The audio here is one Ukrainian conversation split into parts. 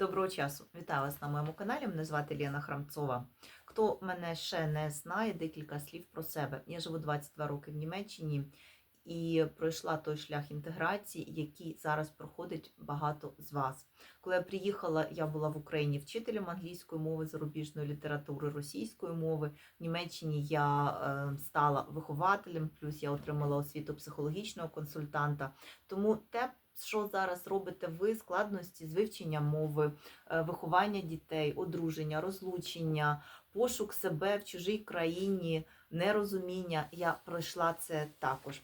Доброго часу! Вітаю вас на моєму каналі. Мене звати Лена Храмцова. Хто мене ще не знає, декілька слів про себе. Я живу 22 роки в Німеччині і пройшла той шлях інтеграції, який зараз проходить багато з вас. Коли я приїхала, я була в Україні вчителем англійської мови, зарубіжної літератури, російської мови. В Німеччині я е, стала вихователем, плюс я отримала освіту психологічного консультанта. Тому те, що зараз робите ви складності з вивчення мови, е, виховання дітей, одруження, розлучення, пошук себе в чужій країні, нерозуміння. Я пройшла це також.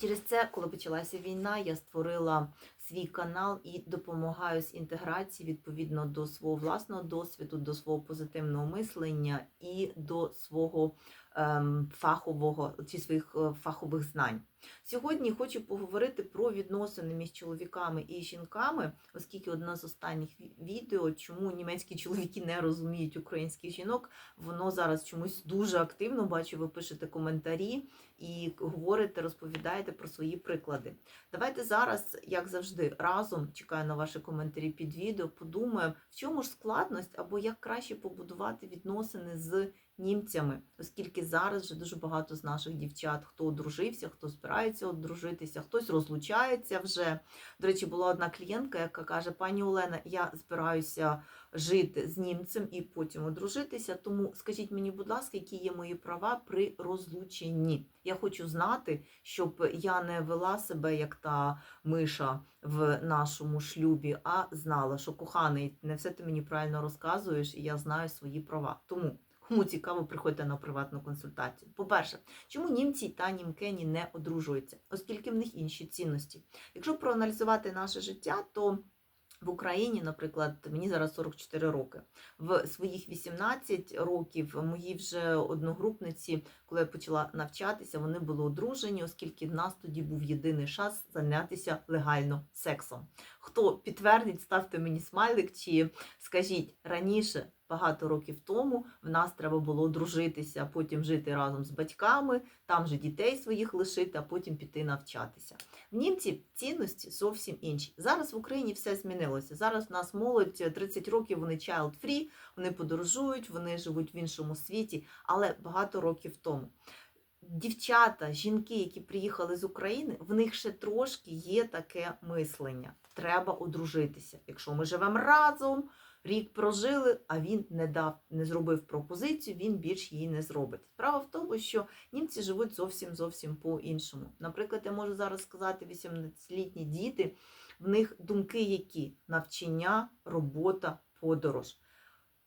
Через це, коли почалася війна, я створила свій канал і допомагаю з інтеграції відповідно до свого власного досвіду, до свого позитивного мислення і до свого ем, фахового чи своїх е, фахових знань. Сьогодні хочу поговорити про відносини між чоловіками і жінками, оскільки одне з останніх відео, чому німецькі чоловіки не розуміють українських жінок, воно зараз чомусь дуже активно бачу. Ви пишете коментарі і говорите, розповідаєте про свої приклади. Давайте зараз, як завжди, разом чекаю на ваші коментарі під відео. Подумаємо, в чому ж складність або як краще побудувати відносини з німцями, оскільки зараз вже дуже багато з наших дівчат, хто одружився, хто збирається одружитися, хтось розлучається вже. До речі, була одна клієнтка, яка каже: пані Олена, я збираюся жити з німцем і потім одружитися. Тому скажіть мені, будь ласка, які є мої права при розлученні? Я хочу знати, щоб я не вела себе як та миша в нашому шлюбі, а знала, що коханий, не все ти мені правильно розказуєш, і я знаю свої права. Тому. Кому цікаво, приходьте на приватну консультацію. По-перше, чому німці та німкені не одружуються, оскільки в них інші цінності. Якщо проаналізувати наше життя, то в Україні, наприклад, мені зараз 44 роки. В своїх 18 років мої вже одногрупниці, коли я почала навчатися, вони були одружені, оскільки в нас тоді був єдиний шанс зайнятися легально сексом. Хто підтвердить, ставте мені смайлик чи скажіть раніше. Багато років тому в нас треба було одружитися, потім жити разом з батьками, там же дітей своїх лишити, а потім піти навчатися. В німці цінності зовсім інші. Зараз в Україні все змінилося. Зараз в нас молодь 30 років, вони child free, вони подорожують, вони живуть в іншому світі, але багато років тому. Дівчата, жінки, які приїхали з України, в них ще трошки є таке мислення. Треба одружитися. Якщо ми живемо разом, рік прожили, а він не дав, не зробив пропозицію, він більш її не зробить. Справа в тому, що німці живуть зовсім зовсім по-іншому. Наприклад, я можу зараз сказати, 18-літні діти, в них думки які навчання, робота, подорож.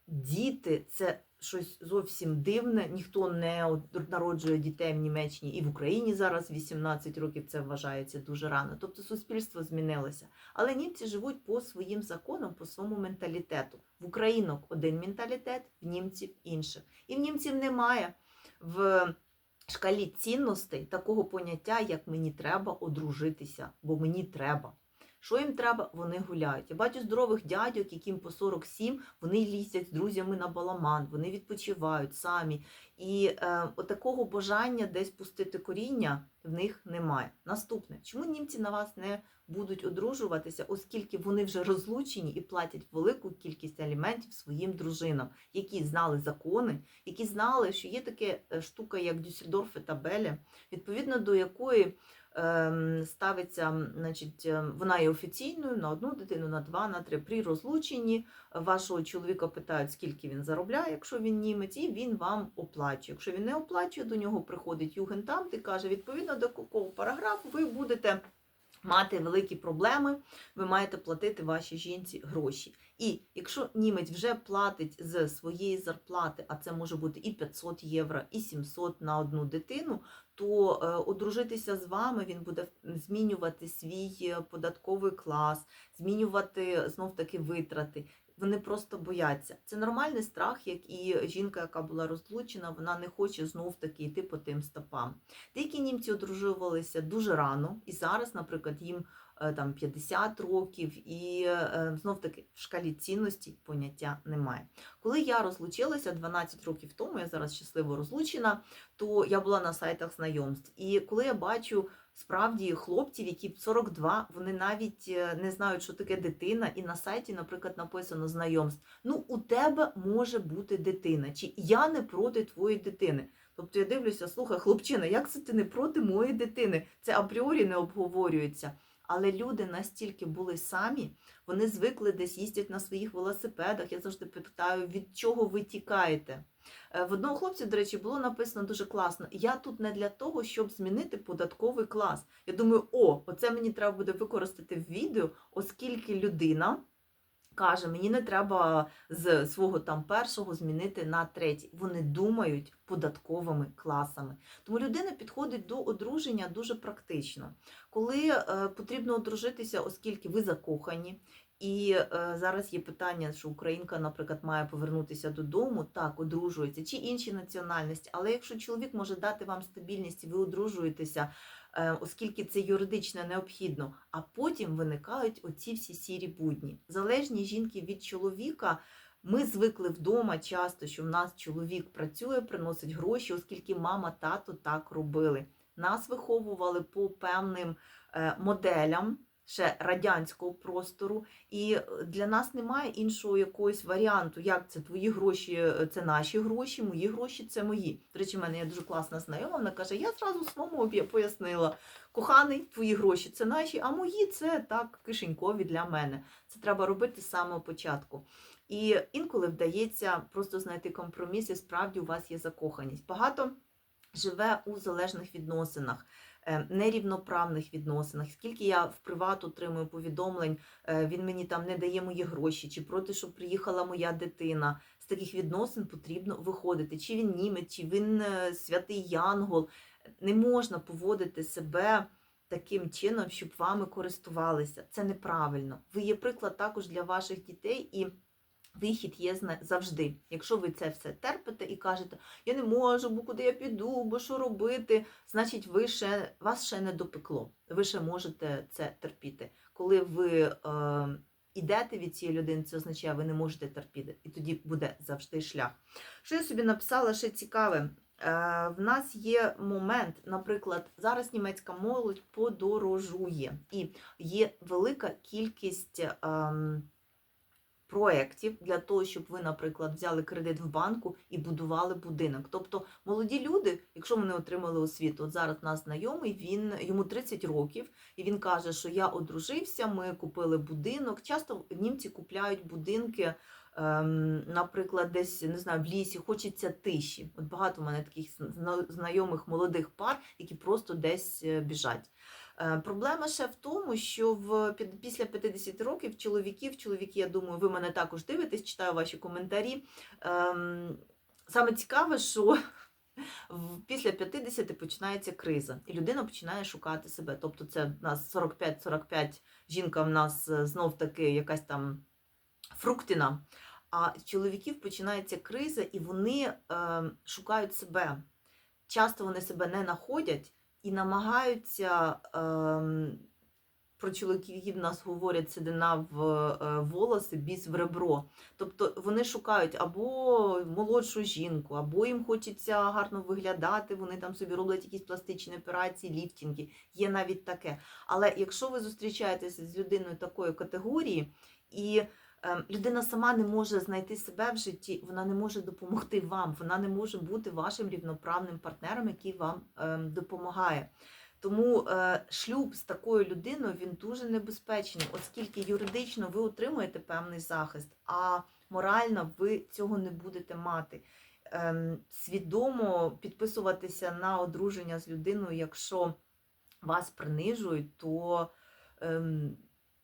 Діти це щось зовсім дивне. Ніхто не од- народжує дітей в Німеччині і в Україні зараз 18 років це вважається дуже рано. Тобто суспільство змінилося. Але німці живуть по своїм законам, по своєму менталітету. В українок один менталітет, в німців інший. І в німців немає в шкалі цінностей такого поняття, як мені треба одружитися, бо мені треба. Що їм треба, вони гуляють. Я бачу здорових дядьок, яким по 47, вони лізять з друзями на баламан, вони відпочивають самі. І е, отакого бажання десь пустити коріння в них немає. Наступне, чому німці на вас не будуть одружуватися, оскільки вони вже розлучені і платять велику кількість аліментів своїм дружинам, які знали закони, які знали, що є така е, штука, як Дюссельдорф та Белі, відповідно до якої ставиться, значить, ем, вона є офіційною на одну дитину, на два, на три. При розлученні вашого чоловіка питають, скільки він заробляє, якщо він німець, і він вам оплачує. Якщо він не оплачує, до нього приходить югентамт і каже, відповідно до якого параграфу ви будете. Мати великі проблеми, ви маєте платити вашій жінці гроші. І якщо німець вже платить з своєї зарплати, а це може бути і 500 євро, і 700 на одну дитину, то е, одружитися з вами він буде змінювати свій е, податковий клас, змінювати знов таки витрати. Вони просто бояться. Це нормальний страх, як і жінка, яка була розлучена, вона не хоче знов таки йти по тим стопам. Деякі німці одружувалися дуже рано, і зараз, наприклад, їм там 50 років, і е, знов таки в шкалі цінності поняття немає. Коли я розлучилася 12 років тому, я зараз щасливо розлучена, то я була на сайтах знайомств. І коли я бачу справді хлопців, які 42, вони навіть е, не знають, що таке дитина, і на сайті, наприклад, написано знайомств. Ну, у тебе може бути дитина, чи я не проти твоєї дитини. Тобто я дивлюся, слухай, хлопчина, як це ти не проти моєї дитини? Це апріорі не обговорюється. Але люди настільки були самі, вони звикли десь їздять на своїх велосипедах. Я завжди питаю, від чого ви тікаєте? Е, В одного хлопця, до речі, було написано дуже класно: я тут не для того, щоб змінити податковий клас. Я думаю, о, оце мені треба буде використати в відео, оскільки людина. Каже, мені не треба з свого там першого змінити на третій. Вони думають податковими класами. Тому людина підходить до одруження дуже практично. Коли е, потрібно одружитися, оскільки ви закохані, і е, зараз є питання, що українка, наприклад, має повернутися додому, так, одружується, чи інші національності. Але якщо чоловік може дати вам стабільність, і ви одружуєтеся, оскільки це юридично необхідно, а потім виникають оці всі сірі будні. Залежні жінки від чоловіка. Ми звикли вдома часто, що в нас чоловік працює, приносить гроші, оскільки мама, тато так робили. Нас виховували по певним е, моделям ще радянського простору, і е, для нас немає іншого якогось варіанту, як це твої гроші, е, це наші гроші, мої гроші це мої. До речі, в мене є дуже класна знайома, вона каже: я зразу своєму пояснила, коханий, твої гроші це наші, а мої це так кишенькові для мене. Це треба робити з самого початку. І інколи вдається просто знайти компроміс, і справді у вас є закоханість. Багато живе у залежних відносинах, нерівноправних відносинах. Скільки я в приват отримую повідомлень, е, він мені там не дає мої гроші, чи проти, щоб приїхала моя дитина. З таких відносин потрібно виходити. Чи він німець, чи він е, святий Янгол. Не можна поводити себе таким чином, щоб вами користувалися. Це неправильно. Ви є приклад також для ваших дітей і. Вихід є завжди. Якщо ви це все терпите і кажете, я не можу, бо куди я піду, бо що робити, значить, ви ще, вас ще не допекло. Ви ще можете це терпіти. Коли ви е, йдете від цієї людини, це означає, ви не можете терпіти. І тоді буде завжди шлях. Що я собі написала ще цікаве? Е, в нас є момент, наприклад, зараз німецька молодь подорожує, і є велика кількість. ем, проєктів для того, щоб ви, наприклад, взяли кредит в банку і будували будинок. Тобто молоді люди, якщо вони отримали освіту, от зараз нас знайомий, він йому 30 років, і він каже, що я одружився, ми купили будинок. Часто німці купляють будинки. ем, Наприклад, десь не знаю, в лісі хочеться тиші. От багато в мене таких зна- знайомих молодих пар, які просто десь е, біжать. Е, Проблема ще в тому, що в після 50 років чоловіків, чоловіки, я думаю, ви мене також дивитесь, читаю ваші коментарі. Ем, Саме цікаве, що після 50 починається криза, і людина починає шукати себе. Тобто, це в нас 45-45, жінка в нас е, знов таки якась там фруктина. А чоловіків починається криза, і вони е, шукають себе. Часто вони себе не знаходять намагаються ем, про чоловіків в нас говорять седина в е, волоси, біс в ребро. Тобто вони шукають або молодшу жінку, або їм хочеться гарно виглядати, вони там собі роблять якісь пластичні операції, ліфтінги. Є навіть таке. Але якщо ви зустрічаєтеся з людиною такої категорії, і людина сама не може знайти себе в житті, вона не може допомогти вам, вона не може бути вашим рівноправним партнером, який вам ем, допомагає. Тому е, шлюб з такою людиною він дуже небезпечний, оскільки юридично ви отримуєте певний захист, а морально ви цього не будете мати. Ем, свідомо підписуватися на одруження з людиною, якщо вас принижують, то ем,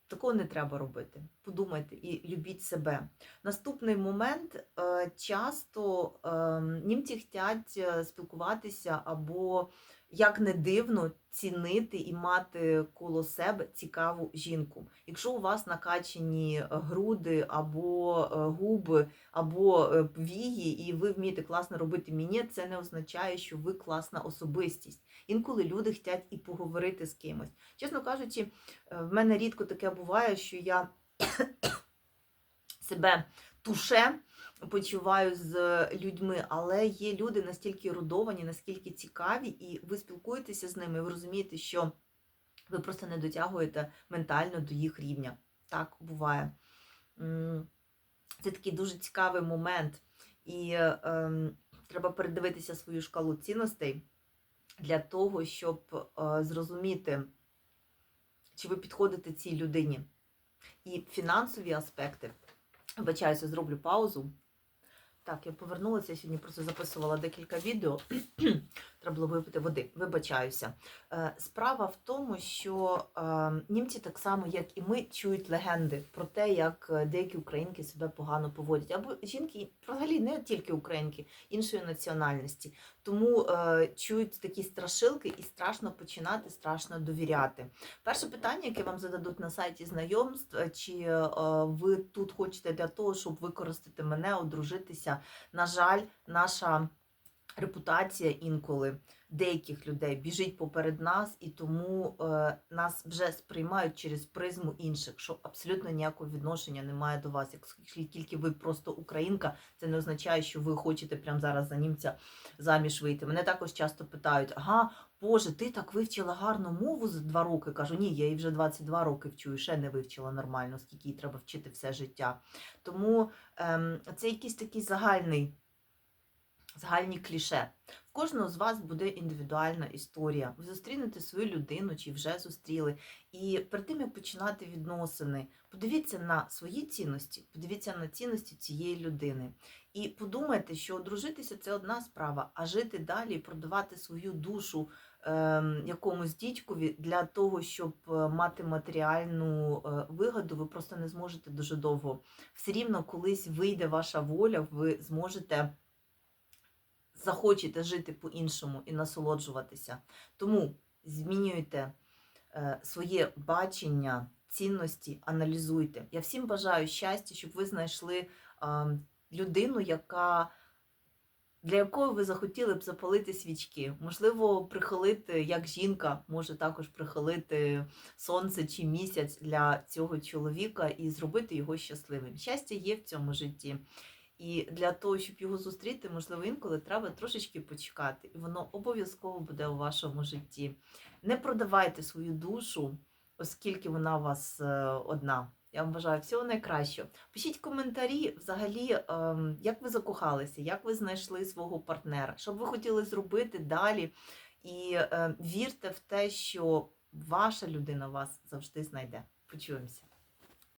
такого не треба робити. Подумайте і любіть себе. Наступний момент е, часто ем, німці хочуть спілкуватися або як не дивно, цінити і мати коло себе цікаву жінку. Якщо у вас накачані груди або е, губи, або е, вії, і ви вмієте класно робити міні, це не означає, що ви класна особистість. Інколи люди хочуть і поговорити з кимось. Чесно кажучи, е, в мене рідко таке буває, що я себе туше почуваю з людьми, але є люди настільки родовані, наскільки цікаві, і ви спілкуєтеся з ними, ви розумієте, що ви просто не дотягуєте ментально до їх рівня. Так буває. Це такий дуже цікавий момент. І ем, треба передивитися свою шкалу цінностей для того, щоб е, зрозуміти, чи ви підходите цій людині. І фінансові аспекти. Вибачаюся, зроблю паузу. Так, я повернулася, сьогодні просто записувала декілька відео. Треба було випити води. Вибачаюся. Е, Справа в тому, що е, німці так само, як і ми, чують легенди про те, як е, деякі українки себе погано поводять. Або жінки, взагалі не тільки українки, іншої національності. Тому чують такі страшилки і страшно починати, страшно довіряти. Перше питання, яке вам зададуть на сайті знайомств, чи ви тут хочете для того, щоб використати мене, одружитися. На жаль, наша репутація інколи деяких людей біжить поперед нас, і тому е, нас вже сприймають через призму інших, що абсолютно ніякого відношення немає до вас. Якщо тільки ви просто українка, це не означає, що ви хочете прямо зараз за німця заміж вийти. Мене також часто питають: ага, Боже, ти так вивчила гарну мову за два роки. Кажу, ні, я її вже 22 роки вчу і ще не вивчила нормально, скільки її треба вчити все життя. Тому ем, це якийсь такий загальний загальні кліше. В кожного з вас буде індивідуальна історія. Ви зустрінете свою людину чи вже зустріли. І перед тим, як починати відносини, подивіться на свої цінності, подивіться на цінності цієї людини. І подумайте, що одружитися це одна справа, а жити далі, продавати свою душу ем, якомусь дідькові для того, щоб е, мати матеріальну е, вигоду, ви просто не зможете дуже довго. Все рівно колись вийде ваша воля, ви зможете захочете жити по-іншому і насолоджуватися. Тому змінюйте е, своє бачення, цінності, аналізуйте. Я всім бажаю щастя, щоб ви знайшли людину, яка. Для якої ви захотіли б запалити свічки, можливо, прихилити, як жінка може також прихилити сонце чи місяць для цього чоловіка і зробити його щасливим. Щастя є в цьому житті. І для того, щоб його зустріти, можливо, інколи треба трошечки почекати, і воно обов'язково буде у вашому житті. Не продавайте свою душу, оскільки вона у вас е, одна. Я вам бажаю всього найкращого. Пишіть коментарі, взагалі, ем, як ви закохалися, як ви знайшли свого партнера, що б ви хотіли зробити далі. І е, вірте в те, що ваша людина вас завжди знайде. Почуємося.